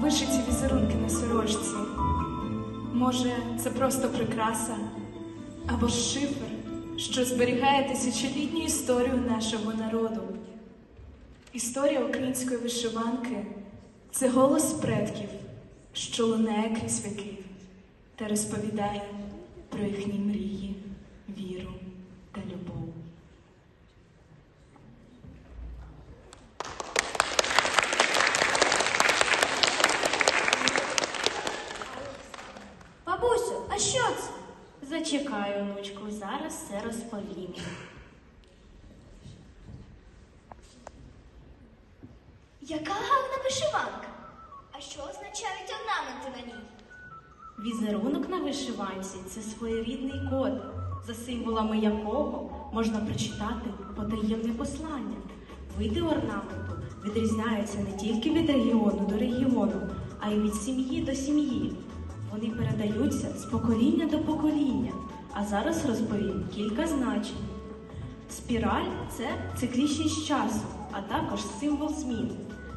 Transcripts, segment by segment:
Вишиті візерунки на сорочці. Може, це просто прикраса або шифр, що зберігає тисячолітню історію нашого народу, історія української вишиванки це голос предків, що лунає крізь віки та розповідає про їхні мрії, віру та любов. Бабусю, а що це? Зачекай, онучку, зараз все розповім. Яка гарна вишиванка? А що означають орнаменти на ній? Візерунок на вишиванці це своєрідний код, за символами якого можна прочитати потаємне послання. Види орнаменту відрізняються не тільки від регіону до регіону, а й від сім'ї до сім'ї. Вони передаються з покоління до покоління. А зараз розповім кілька значень. Спіраль це циклічність часу, а також символ змін.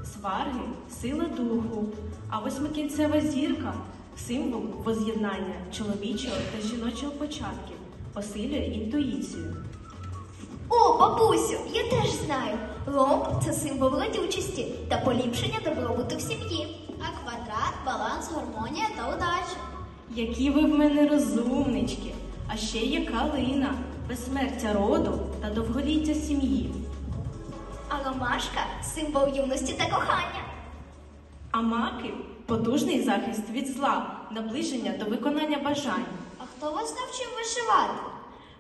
Сварги сила духу, а восьмикінцева зірка символ воз'єднання чоловічого та жіночого початків, посилює інтуїцію. О, бабусю, я теж знаю. Лом це символ родючості та поліпшення добробуту в сім'ї. А квадрат баланс, гармонія та удача. Які ви в мене розумнички! А ще є калина, безсмертя роду та довголіття сім'ї. А ромашка символ юності та кохання. А маки потужний захист від зла, наближення до виконання бажань. А хто вас навчив вишивати?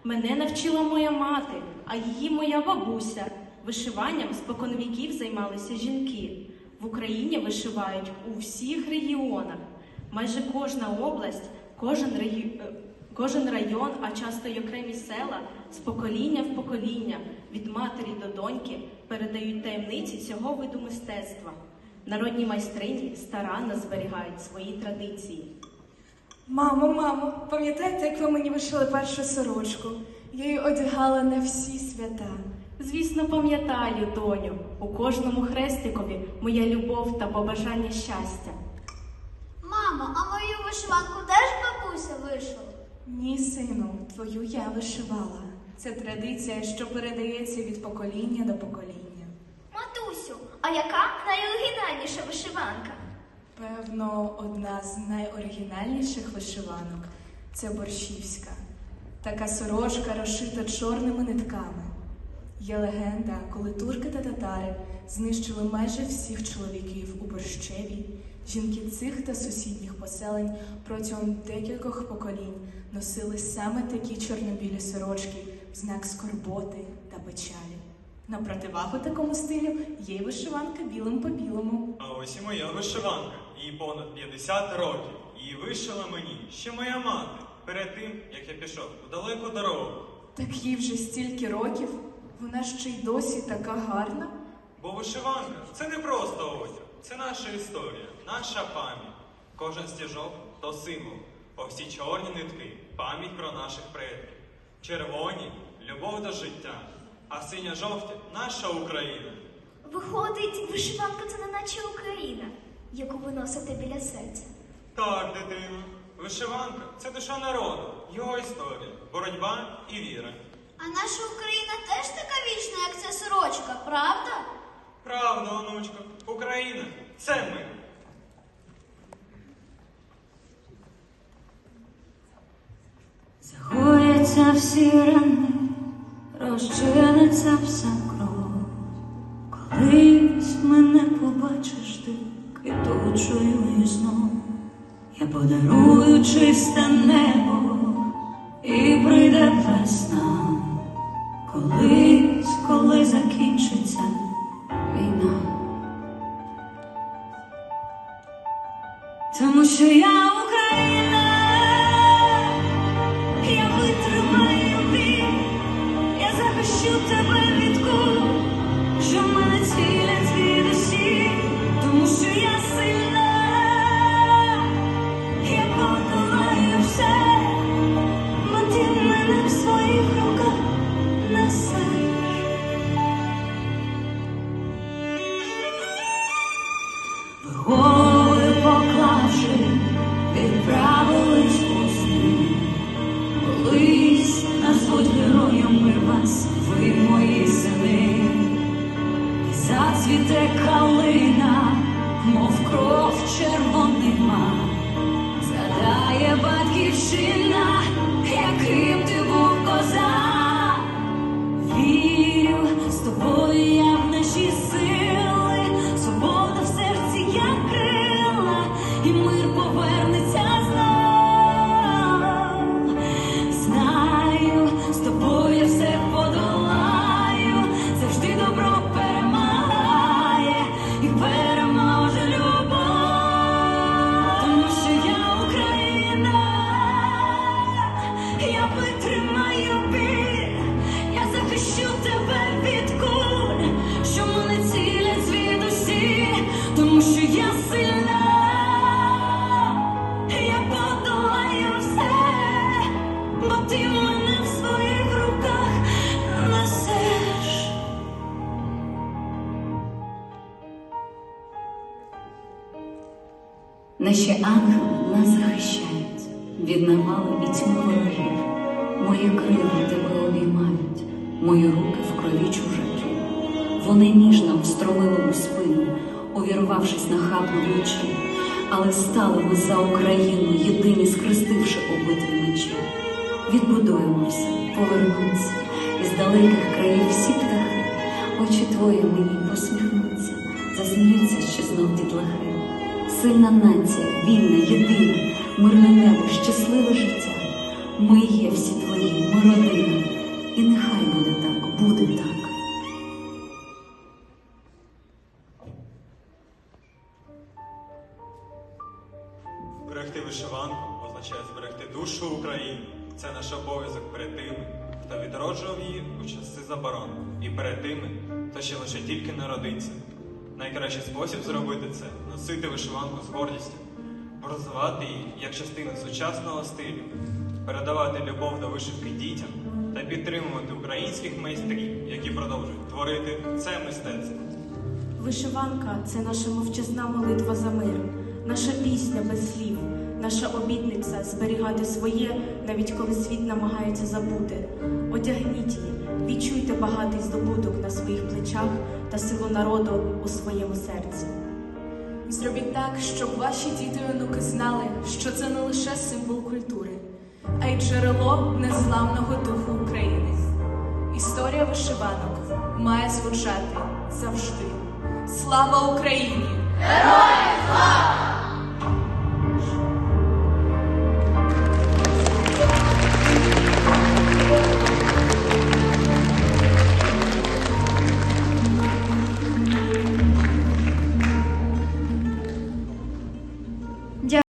Мене навчила моя мати, а її моя бабуся. Вишиванням споконвіків займалися жінки. В Україні вишивають у всіх регіонах. Майже кожна область, кожен, регі... кожен район, а часто й окремі села з покоління в покоління, від матері до доньки передають таємниці цього виду мистецтва. Народні майстрині старанно зберігають свої традиції. Мамо, мамо, пам'ятаєте, як ви мені вишили першу сорочку? Я її одягала на всі свята. Звісно, пам'ятаю, доню, у кожному хрестикові моя любов та побажання щастя. Мамо, а мою вишиванку теж бабуся вишила? Ні, сину, твою я вишивала. Це традиція, що передається від покоління до покоління. Матусю, а яка найоригінальніша вишиванка? Певно, одна з найоригінальніших вишиванок це борщівська. Така сорочка розшита чорними нитками. Є легенда, коли турки та татари знищили майже всіх чоловіків у борщеві, жінки цих та сусідніх поселень протягом декількох поколінь носили саме такі чорнобілі сорочки в знак скорботи та печалі. На противагу такому стилю є й вишиванка білим по білому. А ось і моя вишиванка. Їй понад 50 років. Її вишила мені ще моя мати перед тим, як я пішов у далеку дорогу. Так їй вже стільки років, вона ще й досі така гарна. Бо вишиванка це не просто одяг, це наша історія, наша пам'ять. Кожен стіжок то символ. По всі чорні нитки пам'ять про наших предків. Червоні любов до життя, а синя-жовті наша Україна. Виходить, вишиванка це не наче Україна, яку ви носите біля серця. Так, дитино, вишиванка це душа народу, його історія, боротьба і віра. А наша Україна теж така вічна, як ця сорочка, правда? Правда, онучко, Україна це ми. Загояться всі рани, розчиниться вся кров. Колись мене побачиш ти квітучою і знов. Я подарую чисте небо і прийде весна. Колись, коли закінчиться війна. Тому що я Україна, я витримаю бій, я захищу тебе вас, ви мої сини, і зацвіте калина, мов кров червонима, згадає батьківщина, Наші ангели нас захищають від навали і тьму ворогів. Мої крила тебе обіймають, мої руки в крові чужаків. Вони ніжно встромили у спину, увірвавшись на нахабно вночі, але стали ми за Україну, єдині скрестивши обидві мечі. Відбудуємося, повернуться, із далеких країв всі птахи, очі твої мені посміхнуться, засміються ще знов дітлахи. Сильна нація, вільна, єдина, мирне небо, щасливе життя. Ми є всі твої, ми родина. І нехай буде так, буде так. Зберегти вишиванку означає зберегти душу України. Це наш обов'язок перед тими, хто відроджував її у часи заборон, і перед тими, хто ще лише тільки народиться. Найкращий спосіб зробити це носити вишиванку з гордістю, розвивати її як частину сучасного стилю, передавати любов до вишивки дітям та підтримувати українських майстрів, які продовжують творити це мистецтво. Вишиванка це наша мовчазна молитва за мир, наша пісня без слів, наша обітниця зберігати своє, навіть коли світ намагається забути. Одягніть її, відчуйте багатий здобуток на своїх плечах та силу народу у своєму серці. Зробіть так, щоб ваші діти і онуки знали, що це не лише символ культури, а й джерело незламного духу України. Історія вишиванок має звучати завжди. Слава Україні! Героям!